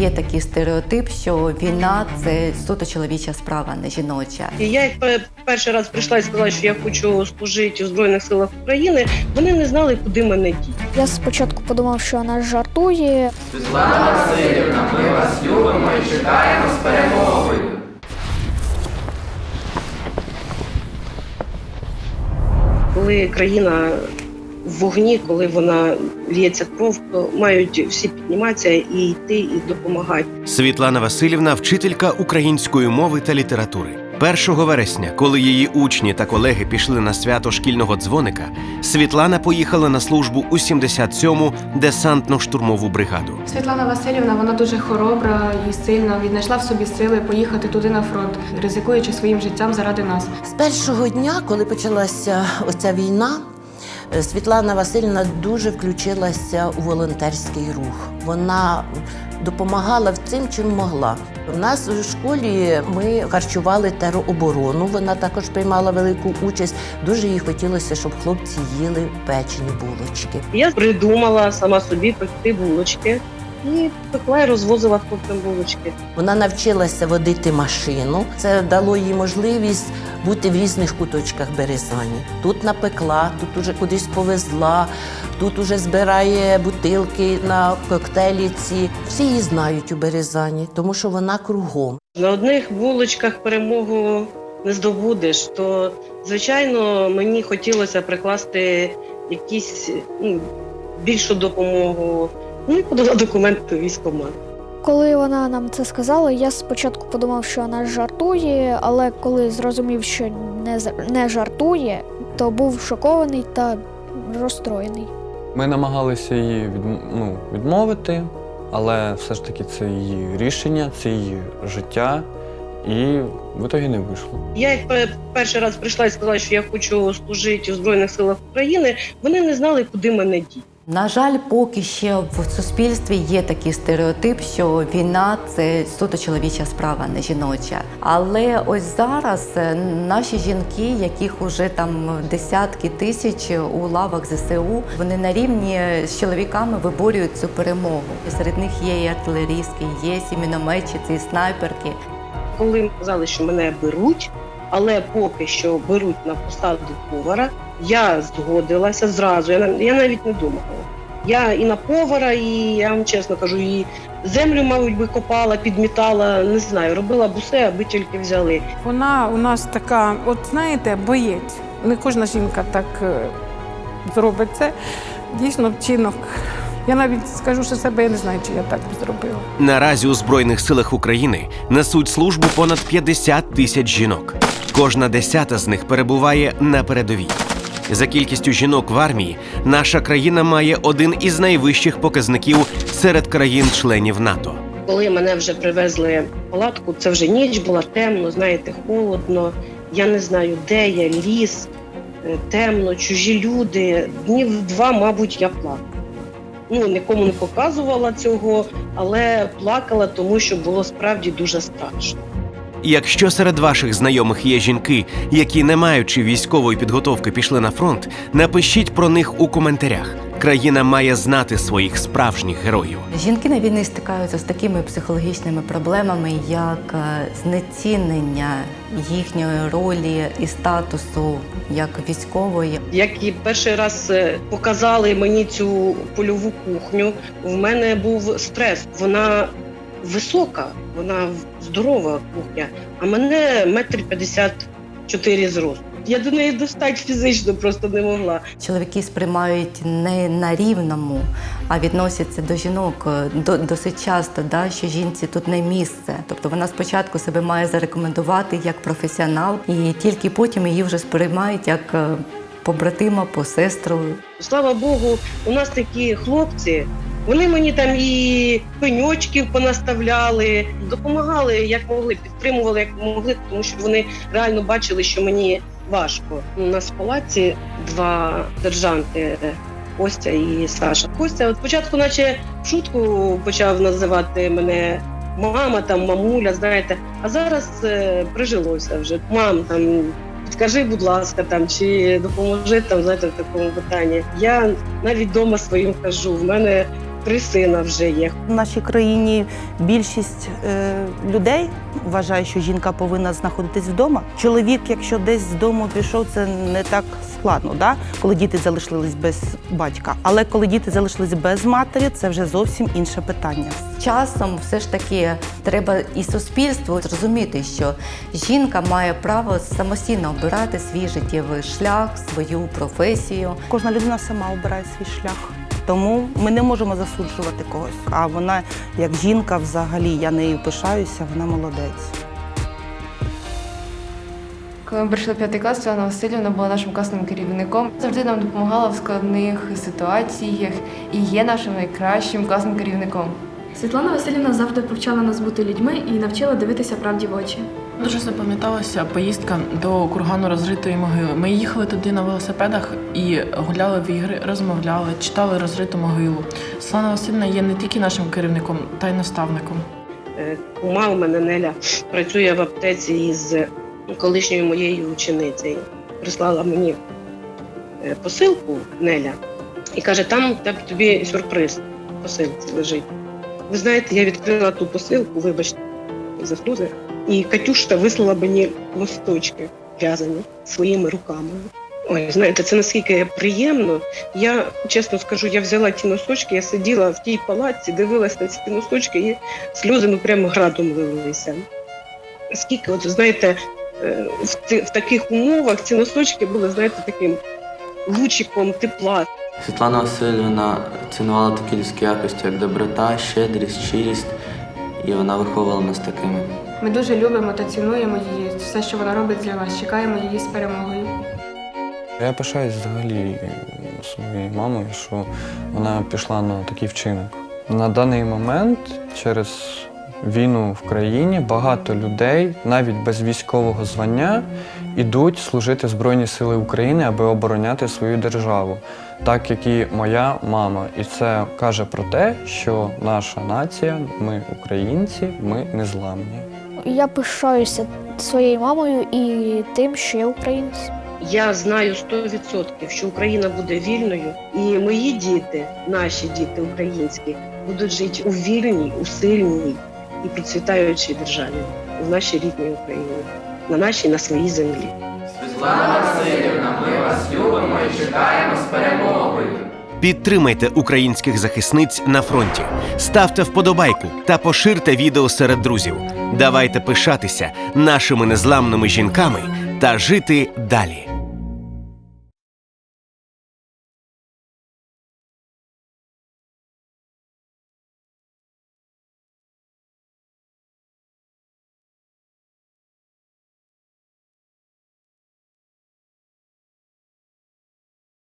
є такий стереотип, що війна це суто чоловіча справа, не жіноча. І я як перший раз прийшла і сказала, що я хочу служити у Збройних силах України, вони не знали, куди мене діти. Я спочатку подумав, що вона жартує. Ми вас любимо, чекаємо з перемогою. Коли країна вогні, коли вона лється кров, то мають всі підніматися і йти, і допомагати. Світлана Васильівна вчителька української мови та літератури. 1 вересня, коли її учні та колеги пішли на свято шкільного дзвоника, Світлана поїхала на службу у 77-му десантно-штурмову бригаду. Світлана Васильівна, вона дуже хоробра і сильна. Віднайшла в собі сили поїхати туди на фронт, ризикуючи своїм життям заради нас. З першого дня, коли почалася оця війна, Світлана Васильівна дуже включилася у волонтерський рух. Вона допомагала цим, чим могла. У нас у школі ми харчували тероборону. Вона також приймала велику участь. Дуже їй хотілося, щоб хлопці їли печені булочки. Я придумала сама собі пекти булочки і пекла і розвозила хлопцям булочки. Вона навчилася водити машину. Це дало їй можливість бути в різних куточках Березані. Тут напекла, тут уже кудись повезла, тут уже збирає бутилки на коктейлі ці. Всі її знають у Березані, тому що вона кругом. На одних булочках перемогу не здобудеш, то звичайно мені хотілося прикласти якісь ну, більшу допомогу. Ну і подала документи у військкомат. Коли вона нам це сказала, я спочатку подумав, що вона жартує, але коли зрозумів, що не, не жартує, то був шокований та розстроєний. Ми намагалися її відм- ну, відмовити, але все ж таки це її рішення, це її життя, і в ітогі не вийшло. Я як перший раз прийшла і сказала, що я хочу служити у Збройних силах України, вони не знали, куди мене діти. На жаль, поки ще в суспільстві є такий стереотип, що війна це суто чоловіча справа, не жіноча. Але ось зараз е, наші жінки, яких уже там десятки тисяч у лавах ЗСУ, вони на рівні з чоловіками виборюють цю перемогу. Серед них є і артилерійські, є і мінометчиці, і снайперки. Коли казали, що мене беруть, але поки що беруть на посаду повара, я згодилася зразу. Я, я навіть не думала. Я і на повара, і я вам чесно кажу, і землю, мабуть, би копала, підмітала, не знаю, робила б усе, аби тільки взяли. Вона у нас така, от знаєте, боєць. Не кожна жінка так е, зробить це. Дійсно, вчинок. Я навіть скажу, що себе я не знаю, чи я так б зробила. Наразі у Збройних силах України несуть службу понад 50 тисяч жінок. Кожна десята з них перебуває на передовій. За кількістю жінок в армії наша країна має один із найвищих показників серед країн-членів НАТО. Коли мене вже привезли в палатку, це вже ніч була темно, знаєте, холодно. Я не знаю, де я, ліс, е, темно, чужі люди. Днів два, мабуть, я плакала. Ну, нікому не показувала цього, але плакала, тому що було справді дуже страшно. Якщо серед ваших знайомих є жінки, які не маючи військової підготовки пішли на фронт, напишіть про них у коментарях. Країна має знати своїх справжніх героїв. Жінки на війні стикаються з такими психологічними проблемами, як е, знецінення їхньої ролі і статусу як військової. Як і перший раз е, показали мені цю польову кухню, в мене був стрес. Вона висока, вона здорова кухня, а мене метр п'ятдесят чотири зросту. Я до неї достати фізично просто не могла. Чоловіки сприймають не на рівному, а відносяться до жінок е, до, досить часто, да, що жінці тут не місце. Тобто вона спочатку себе має зарекомендувати як професіонал, і тільки потім її вже сприймають як е, побратима, посестру. Слава Богу, у нас такі хлопці. Вони мені там і пеньочків понаставляли, допомагали як могли, підтримували як могли, тому що вони реально бачили, що мені важко. У нас в палаці два сержанти Костя і Саша. Костя от спочатку, наче в шутку почав називати мене мама, там мамуля, знаєте, а зараз е, прижилося вже. Мам там. Підкажи, будь ласка, там чи допоможи там знаєте, в такому питанні. Я навіть вдома своїм кажу. В мене три сина вже є. В нашій країні більшість е, людей вважає, що жінка повинна знаходитись вдома. Чоловік, якщо десь з дому пішов, це не так складно, да? коли діти залишились без батька. Але коли діти залишились без матері, це вже зовсім інше питання. З часом все ж таки треба і суспільству зрозуміти, що жінка має право самостійно обирати свій життєвий шлях, свою професію. Кожна людина сама обирає свій шлях. Тому ми не можемо засуджувати когось. А вона, як жінка, взагалі, я нею пишаюся, вона молодець. Коли ми прийшли в п'ятий клас, Світлана Васильівна була нашим класним керівником. Завжди нам допомагала в складних ситуаціях і є нашим найкращим класним керівником. Світлана Васильівна завжди повчала нас бути людьми і навчила дивитися правді в очі. Дуже запам'яталася поїздка до кургану розритої могили. Ми їхали туди на велосипедах і гуляли в ігри, розмовляли, читали розриту могилу. Світлана Васильівна є не тільки нашим керівником, та й наставником. Е, Кума у мене Неля працює в аптеці із колишньою моєю ученицею. Прислала мені е, посилку Неля і каже, там тобі сюрприз посилці лежить. Ви знаєте, я відкрила ту посилку, вибачте, за сльози, і Катюшка вислала мені листочки в'язані своїми руками. Ой, знаєте, це наскільки приємно. Я чесно скажу, я взяла ті носочки, я сиділа в тій палаці, дивилася на ці носочки, і сльози ну прямо градом лилися. Скільки, от знаєте, е, в, ці- в таких умовах ці носочки були, знаєте, таким лучиком тепла. Світлана Васильівна цінувала такі людські якості, як доброта, щедрість, щирість, і вона виховувала нас такими. Ми дуже любимо та цінуємо її, все, що вона робить для нас. Чекаємо її з перемогою. Я пишаюсь взагалі своєю мамою, що вона пішла на такий вчинок. На даний момент через війну в країні багато людей, навіть без військового звання, ідуть служити Збройні Сили України, аби обороняти свою державу, так як і моя мама. І це каже про те, що наша нація, ми українці, ми незламні. Я пишаюся своєю мамою і тим, що я українець. Я знаю 100%, що Україна буде вільною, і мої діти, наші діти українські, будуть жити у вільній, у сильній і процвітаючій державі в нашій рідній Україні, на нашій на своїй землі. Підтримайте українських захисниць на фронті, ставте вподобайку та поширте відео серед друзів. Давайте пишатися нашими незламними жінками та жити далі.